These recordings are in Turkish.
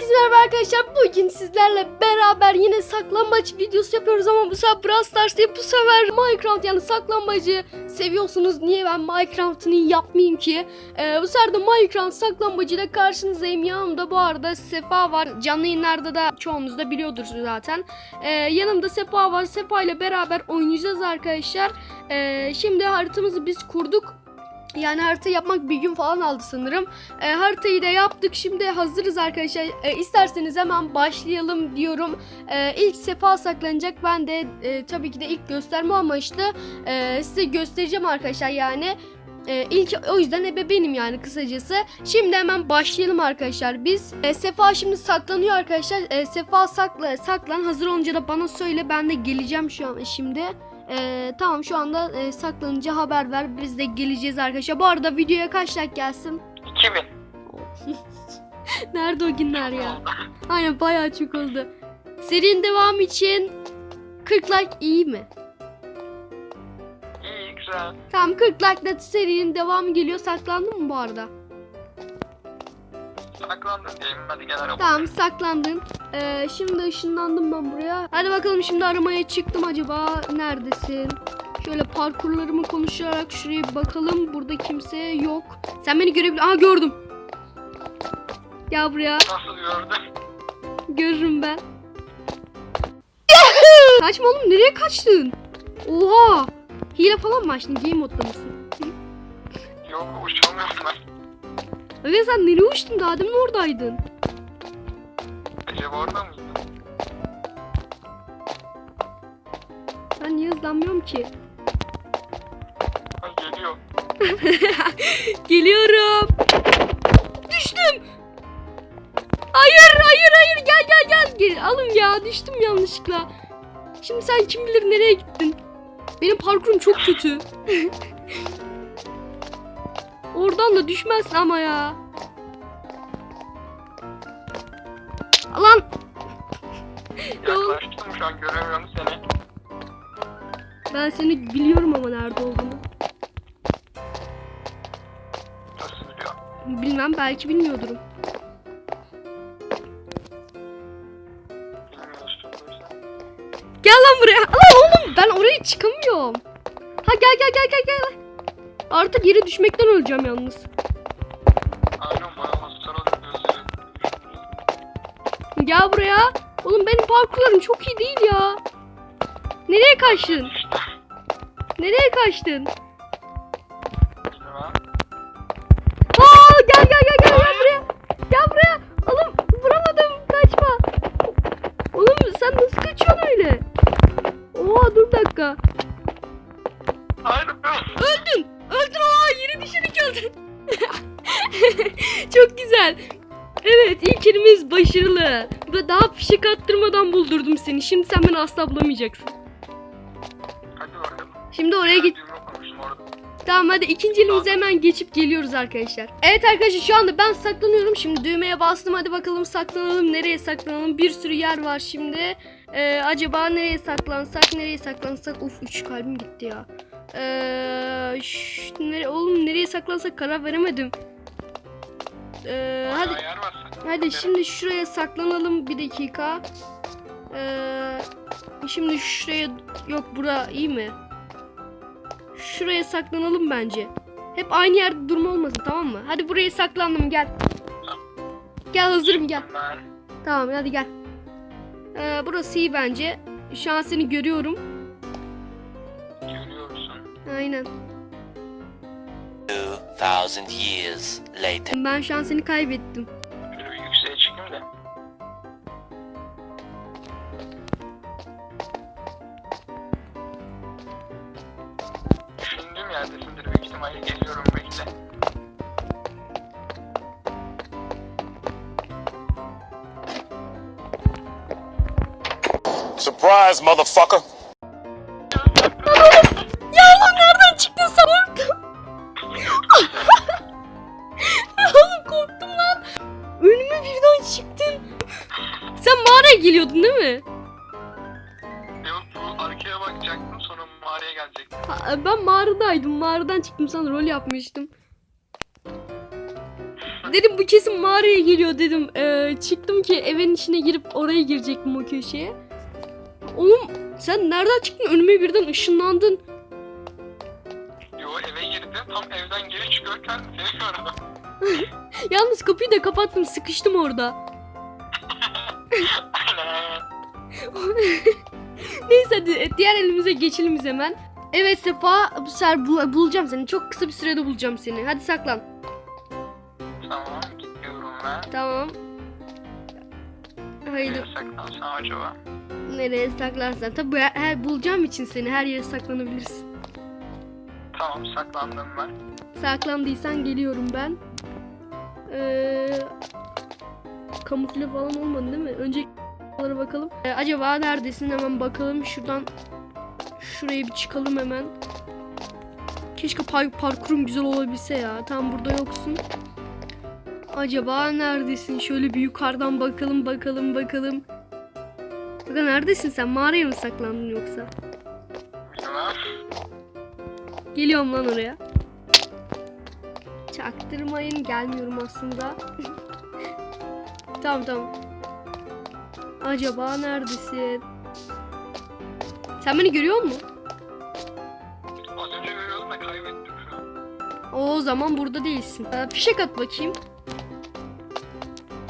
Herkese merhaba arkadaşlar. Bugün sizlerle beraber yine saklambaç videosu yapıyoruz ama bu sefer Brawl Stars değil bu sefer Minecraft yani saklambacı seviyorsunuz. Niye ben Minecraft'ını yapmayayım ki? Ee, bu sefer de Minecraft saklambacıyla karşınızdayım. Yanımda bu arada Sefa var. Canlı yayınlarda da çoğunuz da biliyordur zaten. Ee, yanımda Sefa var. Sefa ile beraber oynayacağız arkadaşlar. Ee, şimdi haritamızı biz kurduk. Yani harita yapmak bir gün falan aldı sanırım. E, haritayı da yaptık. Şimdi hazırız arkadaşlar. E, isterseniz hemen başlayalım diyorum. E, ilk Sefa saklanacak. Ben de e, tabii ki de ilk gösterme amaçlı e, size göstereceğim arkadaşlar yani. E, ilk o yüzden ebe benim yani kısacası. Şimdi hemen başlayalım arkadaşlar. Biz e, Sefa şimdi saklanıyor arkadaşlar. E, Sefa sakla saklan. Hazır olunca da bana söyle. Ben de geleceğim şu an şimdi. Ee, tamam şu anda e, saklanınca haber ver. Biz de geleceğiz arkadaşlar. Bu arada videoya kaç like gelsin? 2000. Nerede o günler ya? Aynen bayağı çok oldu. Serinin devamı için 40 like iyi mi? İyi güzel. Tamam 40 like da serinin devamı geliyor. Saklandın mı bu arada? Saklandın diyelim hadi gel araba. Tamam saklandın. Ee, şimdi ışınlandım ben buraya. Hadi bakalım şimdi aramaya çıktım acaba. Neredesin? Şöyle parkurlarımı konuşarak şuraya bir bakalım. Burada kimse yok. Sen beni görebilir... Aa gördüm. Gel buraya. Nasıl gördün? Görürüm ben. Kaçma oğlum nereye kaçtın? Oha. Hile falan mı açtın? Game modda mısın? Yok uçamıyorum ben. Aga sen nereye uçtun? Daha demin oradaydın. Acaba orada mıydı? Ben niye hızlanmıyorum ki? Ha, geliyor. Geliyorum. Düştüm. Hayır hayır hayır gel gel gel. gel. Alın ya düştüm yanlışlıkla. Şimdi sen kim bilir nereye gittin? Benim parkurum çok kötü. Oradan da düşmezsin ama ya. Lan Yaklaştım şu an göremiyorum seni. ben seni biliyorum ama nerede olduğunu. Nasıl biliyor? Bilmem belki bilmiyordurum. Gel lan buraya. Lan oğlum ben oraya çıkamıyorum. Ha gel gel gel gel gel. Artık yere düşmekten öleceğim yalnız. Aynen bayağı. Gel buraya. Oğlum benim parkurlarım çok iyi değil ya. Nereye kaçtın? Nereye kaçtın? Güzel. Evet ilkimiz başarılı. Ve daha fişek attırmadan buldurdum seni. Şimdi sen beni asla bulamayacaksın. Hadi bakalım. Şimdi oraya git. Tamam hadi ikinci elimize hemen geçip geliyoruz arkadaşlar. Evet arkadaşlar şu anda ben saklanıyorum. Şimdi düğmeye bastım. Hadi bakalım saklanalım. Nereye saklanalım? Bir sürü yer var şimdi. Ee, acaba nereye saklansak? Nereye saklansak? Uf 3 kalbim gitti ya. Ee, şş, nere, oğlum nereye saklansak karar veremedim. Ee, hadi. Hadi şimdi şuraya saklanalım bir dakika. Ee, şimdi şuraya yok bura iyi mi? Şuraya saklanalım bence. Hep aynı yerde durma olmasın tamam mı? Hadi buraya saklandım gel. Gel hazırım gel. Tamam hadi gel. Ee, burası iyi bence. Şu an seni görüyorum. görüyorsun. Aynen. 2000 years later. Ben şu an seni kaybettim. Şöyle bir yükseğe çıkayım da. Düşündüğüm yerdesindir büyük ihtimalle geliyorum bekle. Surprise, motherfucker. Ya lan nereden çıktın sen orada? Oğlum korktum lan. Önüme birden çıktın. Sen mağaraya geliyordun değil mi? Yok bu arkaya bakacaktım sonra mağaraya gelecektim. Ha, ben mağaradaydım. Mağaradan çıktım sana rol yapmıştım. dedim bu kesin mağaraya geliyor dedim. Ee, çıktım ki evin içine girip oraya girecektim o köşeye. Oğlum sen nereden çıktın? Önüme birden ışınlandın. Tam evden geri çıkıyorken seni gördüm. Yalnız kapıyı da kapattım. Sıkıştım orada. Neyse hadi diğer elimize geçelim hemen. Evet Sefa bu sefer bul- bulacağım seni. Çok kısa bir sürede bulacağım seni. Hadi saklan. Tamam gidiyorum ben. Tamam. Haydi Nereye saklansam acaba? nereye saklarsan. Tabi her, bulacağım için seni her yere saklanabilirsin. Tamam saklandım ben. Saklandıysan geliyorum ben. Ee, kamufle falan olmadı değil mi? Önce bakalım. Ee, acaba neredesin? Hemen bakalım. Şuradan şuraya bir çıkalım hemen. Keşke par parkurum güzel olabilse ya. Tam burada yoksun. Acaba neredesin? Şöyle bir yukarıdan bakalım bakalım bakalım. Bakın neredesin sen? Mağaraya mı saklandın yoksa? Bilmem. Geliyorum lan oraya. Çaktırmayın gelmiyorum aslında. tamam tamam. Acaba neredesin? Sen beni görüyor musun? Az önce görüyordum da kaybettim şu an. O zaman burada değilsin. Ee, fişek at bakayım.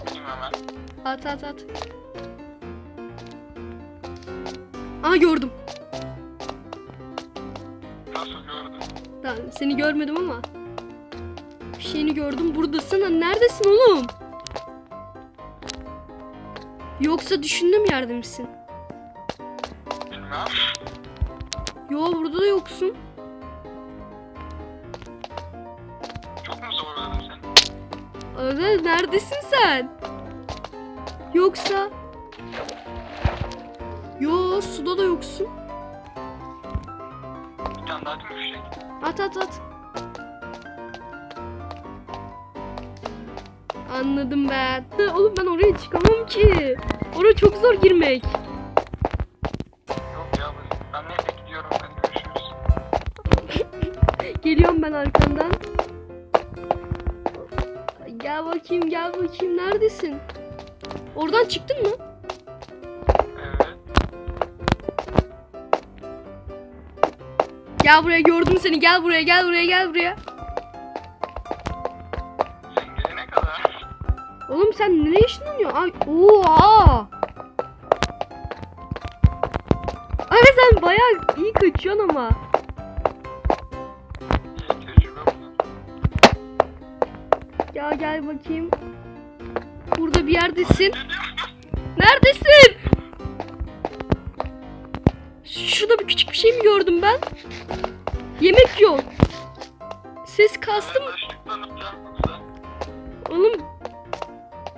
Bakayım hemen. At at at. Aa gördüm. Nasıl gördüm? Tamam, seni görmedim ama. Fişeğini gördüm. Buradasın. Ha, Neredesin oğlum? Yoksa düşündüğüm yerde misin? Bilmem. Yo burada da yoksun. Çok mu zorladım seni? Aga neredesin sen? Yoksa... Yo suda da yoksun. At at at. Anladım ben. Ha, Oğlum ben oraya çıkamam ki. Oraya çok zor girmek. Yok ya ben neyse gidiyorum hadi görüşürüz. Geliyorum ben arkandan. Gel bakayım gel bakayım neredesin? Oradan çıktın mı? Gel buraya gördüm seni gel buraya gel buraya gel buraya. Sen gelene kadar. Oğlum sen nereye ışınlanıyorsun? Ay oha. Ay sen bayağı iyi kaçıyorsun ama. Gel gel bakayım. Burada bir yerdesin. Neredesin? Şurada bir küçük bir şey mi gördüm ben? Yemek yok. Ses kastım. Oğlum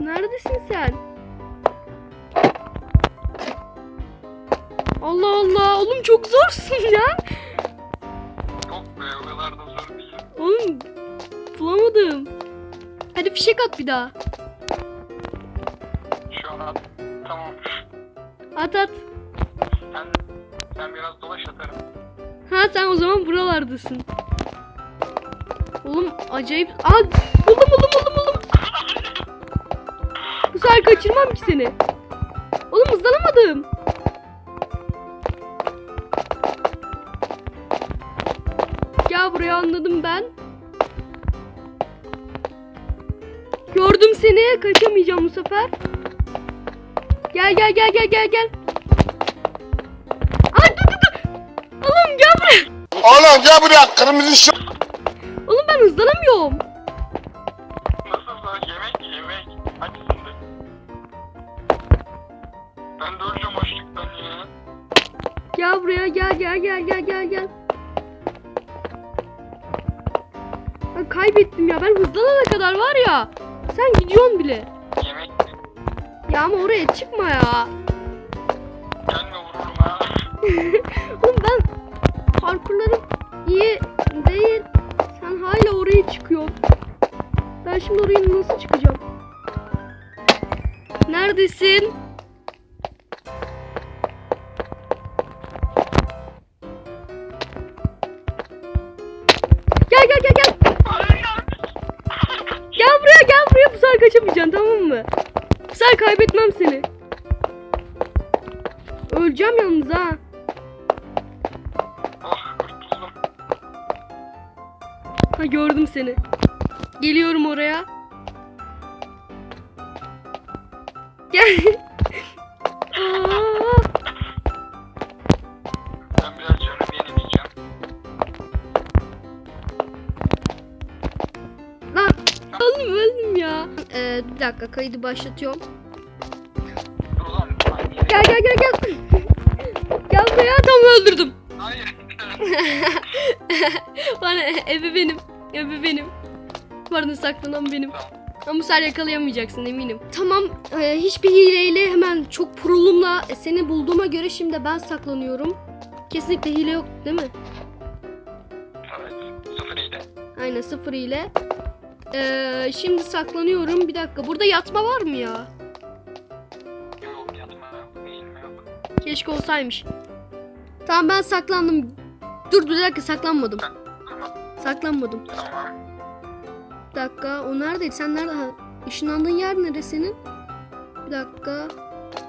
neredesin sen? Allah Allah oğlum çok zorsun ya. Yok be o kadar da zor değil. Oğlum bulamadım. Hadi fişek at bir daha. Şu an at. Tamam. At at. Sen, sen biraz dolaş atarım. Ha sen o zaman buralardasın. Oğlum acayip... Aa buldum buldum buldum buldum. Bu sefer kaçırmam ki seni. Oğlum hızlanamadım. Gel buraya anladım ben. Gördüm seni. Kaçamayacağım bu sefer. Gel gel gel gel gel gel. Oğlum gel buraya kırmızı şu. Oğlum ben hızlanamıyorum. Nasıl zor? Yemek yemek. Hadi şimdi. Ben de öleceğim açlıktan ya. Gel buraya gel gel gel gel gel gel. Ben kaybettim ya. Ben hızlanana kadar var ya. Sen gidiyorsun bile. Yemek Ya ama oraya çıkma ya. gelme vururum ha. Oğlum ben parkurlarım iyi değil. Sen hala oraya çıkıyorsun. Ben şimdi oraya nasıl çıkacağım? Neredesin? Gel gel gel gel. Gel buraya gel buraya. sefer kaybetmem seni. Öleceğim yalnız ha. Ha gördüm seni. Geliyorum oraya. Gel. Ben biraz canımı yenileyeceğim. Lan öldüm öldüm ya. Ee, bir dakika kaydı başlatıyorum. Dur. Gel gel gel gel. Gel buraya tam öldürdüm. Hayır. Bana evi benim. Evi benim. Pardon saklanan benim. Ama bu sefer yakalayamayacaksın eminim. Tamam e, hiçbir hileyle hemen çok prolumla e, seni bulduğuma göre şimdi ben saklanıyorum. Kesinlikle hile yok değil mi? evet. Sıfır ile. Aynen sıfır ile. Ee, şimdi saklanıyorum. Bir dakika burada yatma var mı ya? Yok yatma yok. Keşke olsaymış. Tamam ben saklandım. Dur bir dakika saklanmadım. Tamam. Saklanmadım. Tamam. Bir dakika o neredeydi? Sen nerede? Ha, ışınlandığın yer neresi senin? Bir dakika.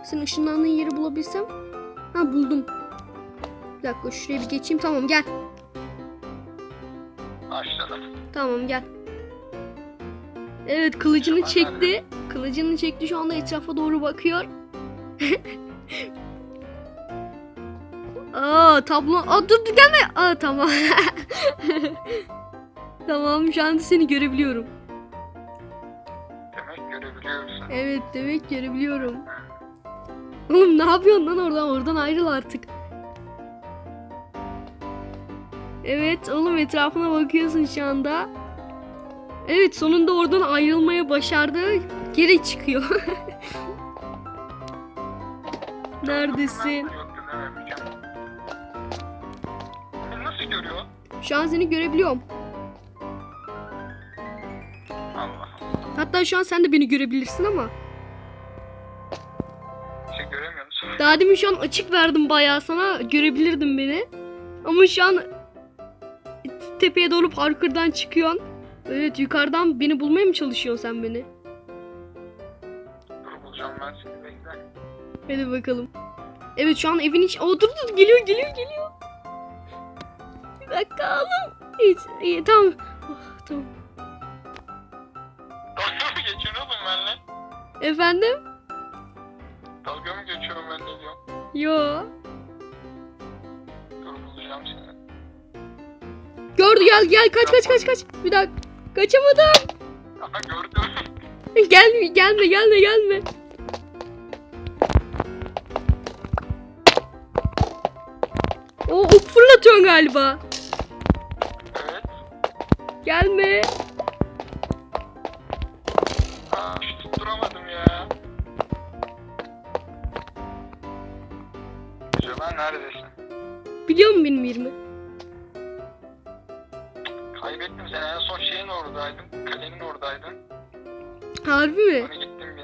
Senin ışınlandığın yeri bulabilsem. Ha buldum. Bir dakika şuraya bir geçeyim. Tamam gel. Başladım. Tamam gel. Evet kılıcını çekti. Kılıcını çekti şu anda etrafa doğru bakıyor. Aa tablo. Aa dur dur gelme. Aa tamam. tamam şu anda seni görebiliyorum. Demek görebiliyorsun. Evet demek görebiliyorum. Oğlum ne yapıyorsun lan oradan? Oradan ayrıl artık. Evet oğlum etrafına bakıyorsun şu anda. Evet sonunda oradan ayrılmaya başardı. Geri çıkıyor. Neredesin? Görüyor? Şu an seni görebiliyorum. Allah. Hatta şu an sen de beni görebilirsin ama. Şey göremiyor musun? Daha demin şu an açık verdim bayağı sana. Görebilirdin beni. Ama şu an tepeye doğru parkurdan çıkıyorsun. Evet yukarıdan beni bulmaya mı çalışıyorsun sen beni? Dur bulacağım ben seni bekle. Hadi bakalım. Evet şu an evin iç... Oo dur dur geliyor geliyor geliyor. Oğlum. Hiç, iyi tamam. Oh, tamam. Dalga mı geçiyorsun oğlum benimle? Efendim? Dalga mı geçiyorum ben de diyorum. Yo. Dur bulacağım seni. Gördü gel gel kaç kaç kaç kaç. Bir dakika. Kaçamadım. Aha gördüm. Gelme gelme gelme gelme. O ok fırlatıyorsun galiba. Gelme. Aa, tutturamadım ya. Acaba neredesin? Biliyor musun benim yerimi? Kaybettim seni. En son şeyin oradaydın. Kalenin oradaydın. Harbi mi? Sonra gittim bir.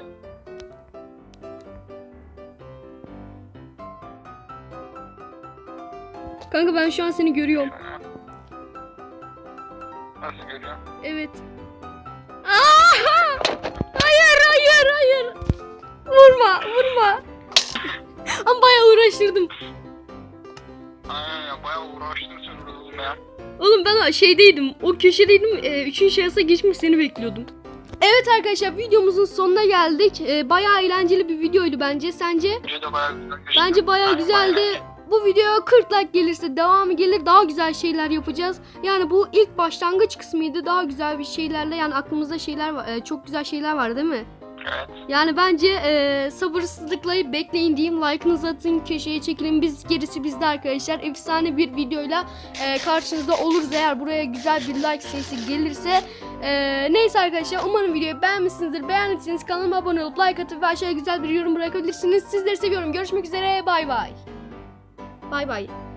Kanka ben şu an seni görüyorum. Nasıl görüyorsun? Evet. Aa! Hayır hayır hayır. Vurma vurma. Ama bayağı uğraştırdım. Aynen ya bayağı uğraştın sen orada bulmaya. Oğlum ben o şeydeydim. O köşedeydim. E, üçüncü şahısa geçmiş seni bekliyordum. Evet arkadaşlar videomuzun sonuna geldik. E, bayağı eğlenceli bir videoydu bence. Sence? Bence de bayağı güzel geçti. Bence bayağı Yani güzeldi. bayağı- Bu videoya 40 like gelirse devamı gelir. Daha güzel şeyler yapacağız. Yani bu ilk başlangıç kısmıydı. Daha güzel bir şeylerle yani aklımızda şeyler var. e, çok güzel şeyler var değil mi? Evet. Yani bence e, sabırsızlıkla bekleyin diyeyim. Like'ınızı atın, köşeye çekilin. Biz gerisi bizde arkadaşlar. Efsane bir videoyla e, karşınızda oluruz eğer buraya güzel bir like sayısı gelirse. E, neyse arkadaşlar umarım videoyu beğenmişsinizdir. Beğendiyseniz kanalıma abone olup like atıp ve aşağıya güzel bir yorum bırakabilirsiniz. Sizleri seviyorum. Görüşmek üzere. Bay bay. Bay bay.